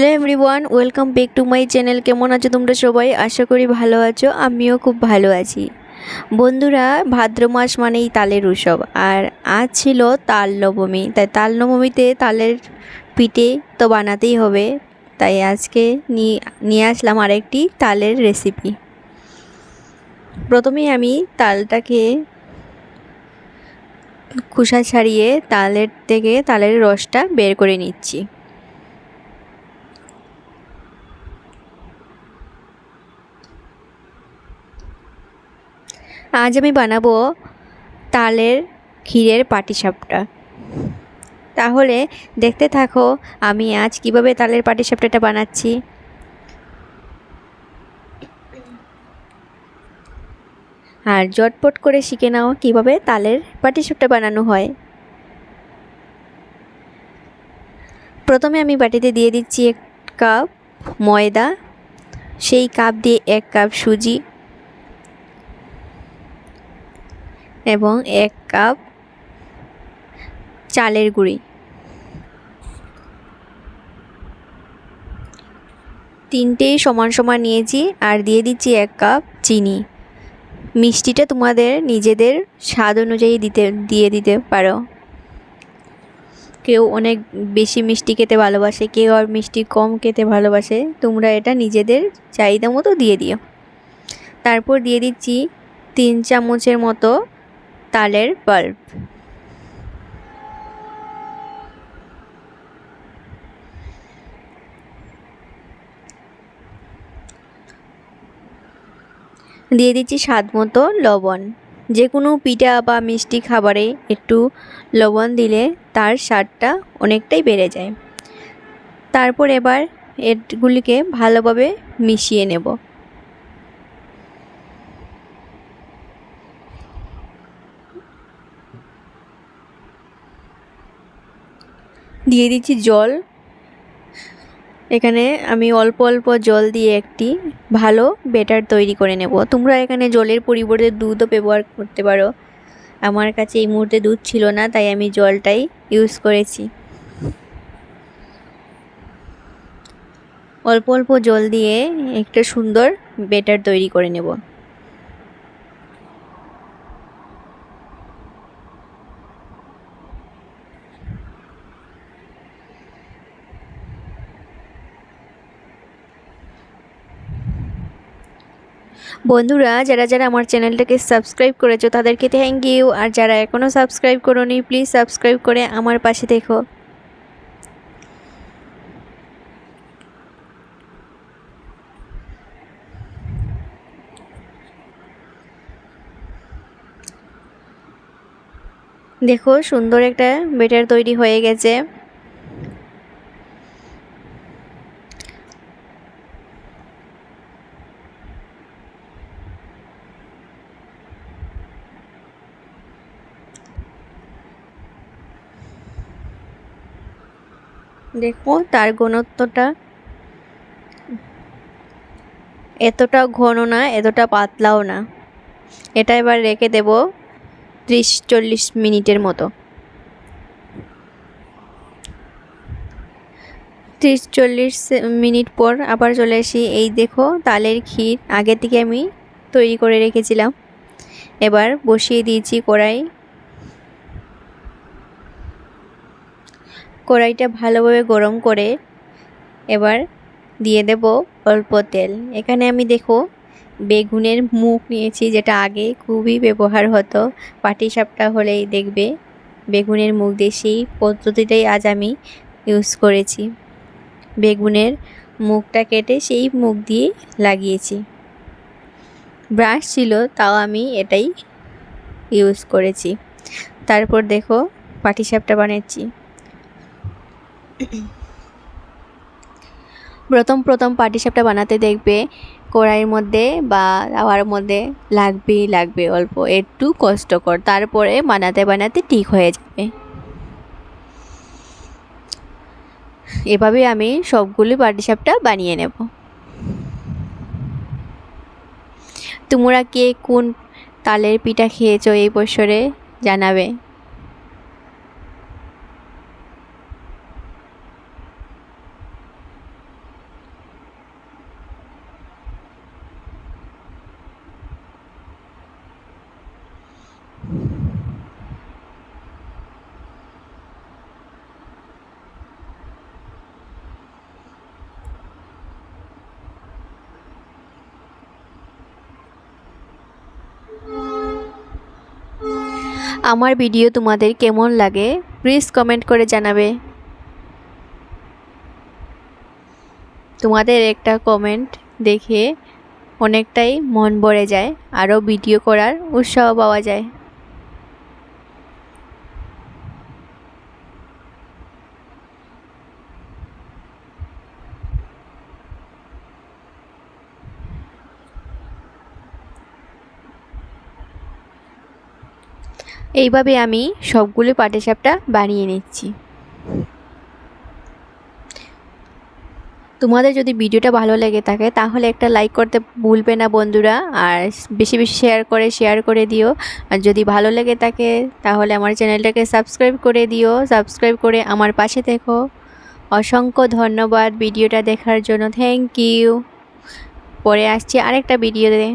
Hello everyone welcome back to my channel কেমন আছো তোমরা সবাই? আশা করি ভালো আছো, আমিও খুব ভালো আছি। বন্ধুরা, ভাদ্র মাস মানেই তালের উৎসব, আর আজ ছিল তাল নবমী। তাই তাল নবমীতে তালের পিঠে তো বানাতেই হবে, তাই আজকে নিয়ে আসলাম আরেকটি তালের রেসিপি প্রথমেই আমি তালটাকে খোসা ছাড়িয়ে তালের থেকে তালের রসটা বের করে নিচ্ছি। আজ আমি বানাবো তালের ক্ষীরের পাটিসাপটা। তাহলে দেখতে থাকো আমি আজ কীভাবে তালের পাটিসাপটাটা বানাচ্ছি। আর জটপট করে শিখে নাও কীভাবে তালের পাটিসাপটা বানানো হয়। প্রথমে আমি বাটিতে দিয়ে দিচ্ছি এক কাপ ময়দা, সেই কাপ দিয়ে এক কাপ সুজি এবং এক কাপ চালের গুঁড়ি। তিনটেই সমান সমান নিয়েছি আর দিয়ে দিচ্ছি এক কাপ চিনি। মিষ্টিটা তোমাদের নিজেদের স্বাদ অনুযায়ী দিতে, দিয়ে দিতে পারো। কেউ অনেক বেশি মিষ্টি খেতে ভালোবাসে, কেউ আর মিষ্টি কম খেতে ভালোবাসে, তোমরা এটা নিজেদের চাহিদা মতো দিয়ে দিও। তারপর দিয়ে দিচ্ছি তিন চামচের মতো তালের পাল্প দিয়ে দিচ্ছি স্বাদ মতো লবণ। যে কোনো পিঠা বা মিষ্টি খাবারে একটু লবণ দিলে তার স্বাদটা অনেকটাই বেড়ে যায়। তারপর এবার এগুলিকে ভালোভাবে মিশিয়ে নেব। দিয়ে দিচ্ছি জল। এখানে আমি অল্প অল্প জল দিয়ে একটি ভালো বেটার তৈরি করে নেব। তোমরা এখানে জলের পরিবর্তে দুধও ব্যবহার করতে পারো। আমার কাছে এই মুহূর্তে দুধ ছিল না, তাই আমি জলটাই ইউজ করেছি। অল্প অল্প জল দিয়ে একটা সুন্দর বেটার তৈরি করে নেব। বন্ধুরা, যারা যারা আমার চ্যানেলটাকে সাবস্ক্রাইব করেছ, তাদেরকে থ্যাংক ইউ আর যারা এখনও সাবস্ক্রাইব করোনি প্লিজ সাবস্ক্রাইব করে আমার পাশে দেখো দেখো, সুন্দর একটা বেটার তৈরি হয়ে গেছে। দেখো তার ঘনত্বটা এতটা ঘন না, এতটা পাতলাও না। এটা এবার রেখে দেব ত্রিশ চল্লিশ মিনিটের মতো। ত্রিশ চল্লিশ মিনিট পর আবার চলে আসি। এই দেখো, তালের ক্ষীর আগে থেকে আমি তৈরি করে রেখেছিলাম। এবার বসিয়ে দিয়েছি কড়াই। কড়াইটা ভালোভাবে গরম করে এবার দিয়ে দেব অল্প তেল। এখানে আমি দেখো বেগুনের মুখ নিয়েছি, যেটা আগে খুবই ব্যবহার হতো। পাটিসাপটা হলেই দেখবে বেগুনের মুখ দিয়ে। সেই পদ্ধতিটাই আজ আমি ইউজ করেছি। বেগুনের মুখটা কেটে সেই মুখ দিয়ে লাগিয়েছি। ব্রাশ ছিল, তাও আমি এটাই ইউজ করেছি। তারপর দেখো পাটিসাপটা বানাচ্ছি। প্রথম প্রথম পাটিসাপটা বানাতে দেখবে কড়াইয়ের মধ্যে বা তাওয়ার মধ্যে লাগবেই লাগবে অল্প, একটু কষ্টকর, তারপরে বানাতে বানাতে ঠিক হয়ে যাবে। এভাবে আমি সবগুলি পাটিসাপটা বানিয়ে নেব। তোমরা কে কোন তালের পিঠা খেয়েছো এই বছরে জানাবে। আমার ভিডিও তোমাদের কেমন লাগে প্লিজ কমেন্ট করে জানাবে। তোমাদের একটা কমেন্ট দেখে অনেকটাই মন ভরে যায়, আরও ভিডিও করার উৎসাহ পাওয়া যায়। এইভাবে আমি সবগুলো পাটিসাপটা বানিয়ে নিচ্ছি। তোমাদের যদি ভিডিওটা ভালো লেগে থাকে, তাহলে একটা লাইক করতে ভুলবে না বন্ধুরা, আর বেশি বেশি শেয়ার করে শেয়ার করে দিও। আর যদি ভালো লেগে থাকে, তাহলে আমার চ্যানেলটাকে সাবস্ক্রাইব করে দিও। সাবস্ক্রাইব করে আমার পাশে দেখো অসংখ্য ধন্যবাদ ভিডিওটা দেখার জন্য। থ্যাংক ইউ পরে আসছি আরেকটা ভিডিওতে